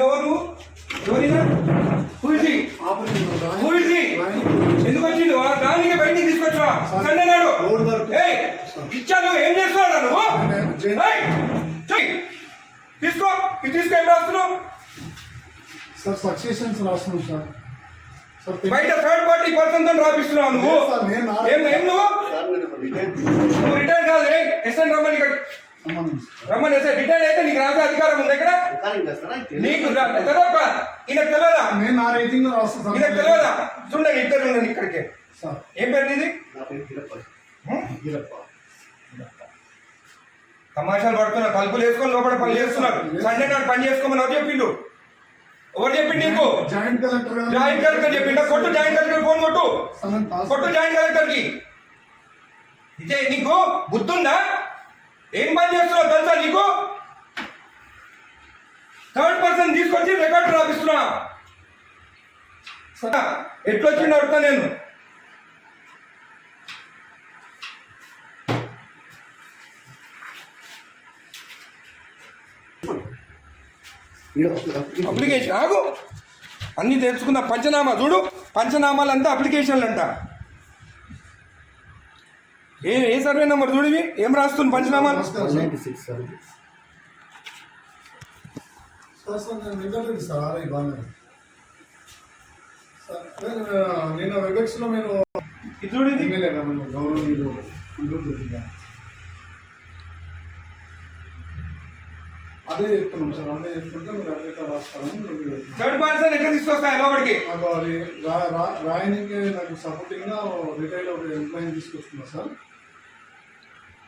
ఎవరు? పూజి పూజి ఎందుకు వచ్చింది దానికి బయటికి తీసుకొచ్చా సండే నాడు ఏయ్ ఇచ్చాను ఏం చేస్తున్నావు నువ్వు. తీసుకో ఇది తీసుకో ఏం రాస్తున్నావు? సార్ సక్సెషన్స్ రాస్తున్నాం సార్. బయట థర్డ్ పార్టీ పర్సన్తో రాపిస్తున్నావు నువ్వు? ఏం నువ్వు? రిటైర్ కాదు రే ఎస్ఎన్ రమ్మని ఇక్కడ సంబంధం సార్. రమ్మని ఎస్ఐ రిటైర్ అయితే నీకు రాసే అధికారం ఉంది ఇక్కడ నీకు తెలియక ఈయనకు తెలియదా నేను నా రేటింగ్ రాస్తాను. ఈయనకు తెలియదా చూడండి ఇద్దరు ఉండండి ఇక్కడికి. ఏం పేరు నీది? హ్మ్? తమాషాలు పడుతున్నా తలుపులు వేసుకొని లోపల పని చేస్తున్నారు. సండే నాడు పని చేసుకోమని ఎవరు చెప్పిండు? ఎవరు చెప్పిండు నీకు? జాయింట్ కలెక్టర్ జాయింట్ కలెక్టర్ చెప్పిండు? కొట్టు జాయింట్ కలెక్టర్ ఫోన్ కొట్టు. కొట్టు జాయింట్ కలెక్టర్కి ఇదే నీకు బుద్ధుందా? ఏం పని చేస్తున్నావు తెలుసా నీకు? థర్డ్ పర్సన్ తీసుకొచ్చి రికార్డు రాపిస్తున్నా. సరే, ఎట్లొచ్చింది అడుగుతా నేను. అప్లికేషన్ ఆగు. అన్ని తెలుసుకున్న పంచనామా చూడు. పంచనామాలు అంతా అప్లికేషన్లు అంట ఏ ఏ సర్వే నెంబర్ చూడివి ఏం రాస్తుంది సార్ నేను గౌరవనీయులు. అదే చెప్తున్నాం సార్ అదే చెప్తుంటే మీరు తీసుకొస్తాయి లోపలికి? నాకు అది రాయనికి నాకు సపోర్టింగ్గా రిటైల్ ఒక ఎంప్లాయీ తీసుకొస్తున్నా సార్ ఆ, అంటే ఎట్లా రాస్తా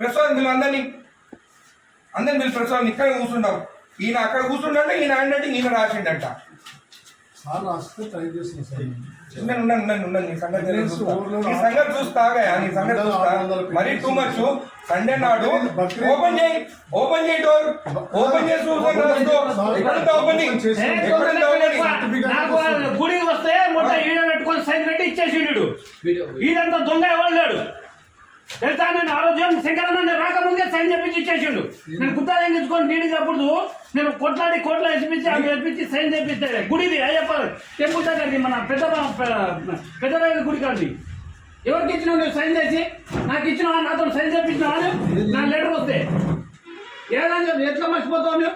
Prasad మీరు అందరినీ అందరిని మీరు ప్రసాద్ ఇక్కడ కూర్చున్నాం ఈయన అక్కడ కూర్చుండంటే ఈయన హ్యాండ్ ఈయన రాసిండంట. సార్ రాస్తే ట్రై సార్. నీ సంగతి నేను Attendance చూస్తా. overload నీ సంగతి చూస్తాగా నీ సంగతి వందల చూస్తా. వందల మరీ టూ మచ్ సండే నాడు ఓపెన్ చేయి ఓపెన్ చేయి డోర్ ఓపెన్ చేసి ఓపెనింగ్ ఓపెనింగ్ గుడికి వస్తే మొట్ట ఈడ పెట్టుకొని సైన్ పెట్టి ఇచ్చేసిండు ఈడంతా దొంగ ఎవరు లేడు? తెలుసా? నేను ఆరోగ్యం శంకరన్న రాకముందే సైన్ చెప్పించి ఇచ్చేసిండు. నేను గుత్తా తెంగించుకొని నీడి అప్పుడు నేను కొట్లాడి కోట్ల ఎత్తిపించి అవి ఎత్తిపించి సైన్ చేపిస్తే గుడిది అయ్యప్ప టెంపుల్ దగ్గరది మన పెద్ద పెద్ద గుడి కాదు ఎవరికి ఇచ్చినావు నువ్వు సైన్ చేసి? నాకు ఇచ్చినావా? నాతో సైన్ చేపించినావా నువ్వు? నా లెటర్ వస్తే. ఏదని ఎట్లా మర్చిపోతావు నువ్వు?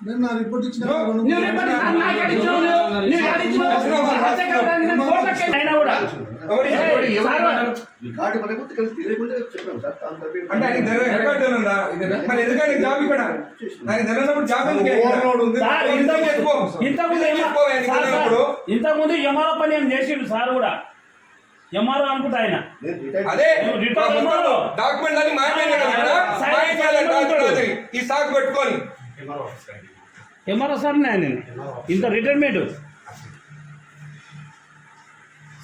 నేను నా రిపోర్ట్ ఇచ్చిన No. రెండు నువ్వు రేపటి నా- నాకు ఎడిచినావు నువ్వు? నువ్వు ఎడిచినావు? హత్యాకాండాన్ని నేను కోర్టుకి అయినా కూడా. ఏయ్, సార్ రికార్డు మనకు తెలిసి తెలియకుండా చెప్పాం సార్ దాని తప్ప అంటే ఆయన తెలియదు రికార్డు ఉందా? మరి ఎందుకంటే జాబ్ ఇక్కడ నాకు తెలియనప్పుడు జాబ్ ఎందుకు ఓవర్లోడ్ ఉంది. సార్, ఇంత ఇంతకు- చేసుకో. ఇంతకుముందు ఎంఆర్ఓ పని ఏం చేసిండు సార్ కూడా? ఎంఆర్ఓ అనుకుంటా ఆయన. నేను అదే. డాక్యుమెంట్. ఈ పెట్టుకొని. ఎంఆర్ఓ సార్ ఆయన ఇంత రిటైర్మెంట్